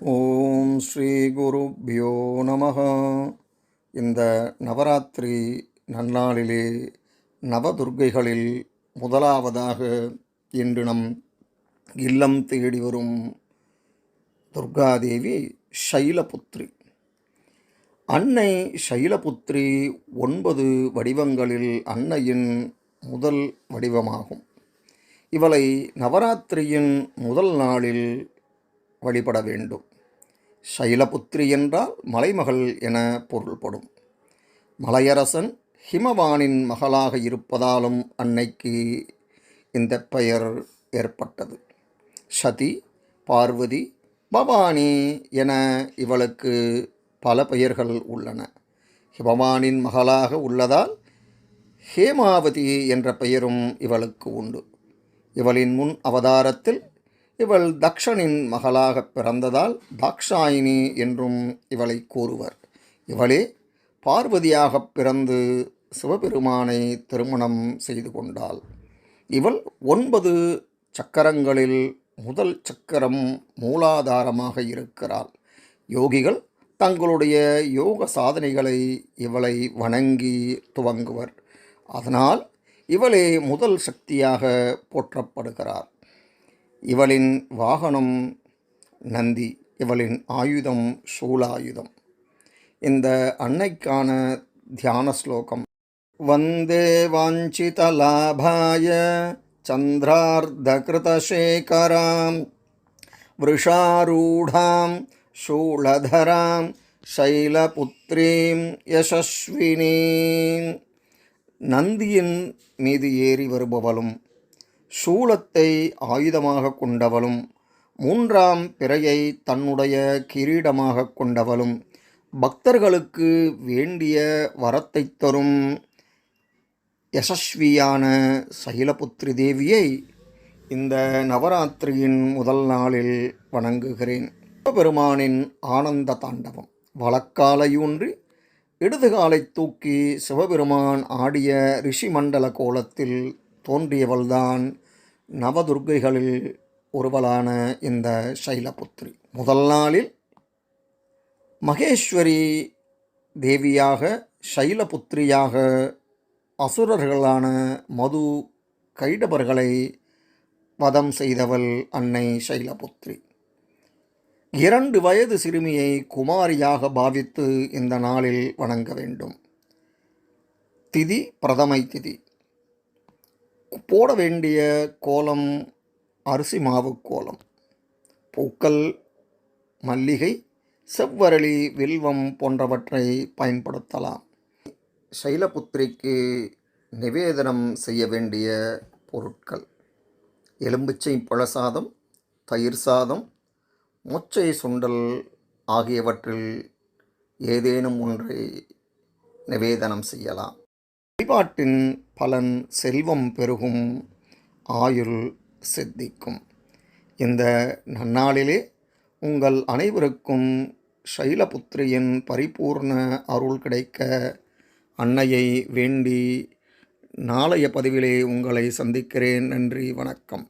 ஓம் ஸ்ரீ குருப்பியோ நம இந்த நவராத்திரி நன்னாளிலே நவதுர்க்கைகளில் முதலாவதாக இன்று நம் இல்லம் தேடி வரும் துர்காதேவி சைலபுத்ரி அன்னை சைலபுத்ரி ஒன்பது வடிவங்களில் அன்னையின் முதல் வடிவமாகும். இவளை நவராத்திரியின் முதல் நாளில் வழிபட வேண்டும். சைலபுத்ரி என்றால் மலைமகள் என பொருள்படும். மலையரசன் ஹிமவானின் மகளாக இருப்பதாலும் அன்னைக்கு இந்த பெயர் ஏற்பட்டது. சதி பார்வதி பவானி என இவளுக்கு பல பெயர்கள் உள்ளன. ஹிமவானின் மகளாக உள்ளதால் ஹேமாவதி என்ற பெயரும் இவளுக்கு உண்டு. இவளின் முன் அவதாரத்தில் இவள் தக்ஷனின் மகளாக பிறந்ததால் தாக்ஷாயினி என்றும் இவளை கூறுவர். இவளே பார்வதியாக பிறந்து சிவபெருமானை திருமணம் செய்து கொண்டாள். இவள் ஒன்பது சக்கரங்களில் முதல் சக்கரம் மூலாதாரமாக இருக்கிறாள். யோகிகள் தங்களுடைய யோக சாதனைகளை இவளை வணங்கி துவங்குவர். அதனால் இவளே முதல் சக்தியாக போற்றப்படுகிறார். இவளின் வாகனம் நந்தி இவளின் ஆயுதம் சூலாயுதம் இந்த அன்னைக்கான தியான ஸ்லோகம் வந்தே வாஞ்சிதலாபாய சந்திரார்த்தகிருதசேகராம் वृषारूढां शूलधरां शैलपुत्रीं யசஸ்வினீம் நந்தியின் மீது ஏறி வருபவளும் சூலத்தை ஆயுதமாக கொண்டவளும் மூன்றாம் பிறையை தன்னுடைய கிரீடமாக கொண்டவளும் பக்தர்களுக்கு வேண்டிய வரத்தை தரும் யசஸ்வியான சைலபுத்ரி தேவியை இந்த நவராத்திரியின் முதல் நாளில் வணங்குகிறேன். சிவபெருமானின் ஆனந்த தாண்டவம். வழக்காலையூன்றி இடதுகாலை தூக்கி சிவபெருமான் ஆடிய ரிஷிமண்டல கோலத்தில் தோன்றியவள்தான் நவதுர்க்கைகளில் ஒருவளான இந்த சைலபுத்திரி. முதல் நாளில் மகேஸ்வரி தேவியாக சைலபுத்திரியாக அசுரர்களான மது கைடபர்களை வதம் செய்தவள் அன்னை சைலபுத்திரி. இரண்டு வயது சிறுமியை குமாரியாக பாவித்து இந்த நாளில் வணங்க வேண்டும். திதி பிரதமை திதி. போட வேண்டிய கோலம் அரிசி மாவு கோலம். பூக்கள் மல்லிகை செவ்வரளி வில்வம் போன்றவற்றை பயன்படுத்தலாம். சைலபுத்திரிக்கு நிவேதனம் செய்ய வேண்டிய பொருட்கள். எலும்புச்சை பழசாதம் தயிர் சாதம் மொச்சை சுண்டல் ஆகியவற்றில் ஏதேனும் ஒன்றை நிவேதனம் செய்யலாம். வழிபாட்டின் பலன் செல்வம் பெருகும் ஆயுள் சித்திக்கும். இந்த நன்னாளிலே உங்கள் அனைவருக்கும் சைலபுத்திரியின் பரிபூர்ண அருள் கிடைக்க அன்னையை வேண்டி நாளைய பதிவிலே உங்களை சந்திக்கிறேன். நன்றி வணக்கம்.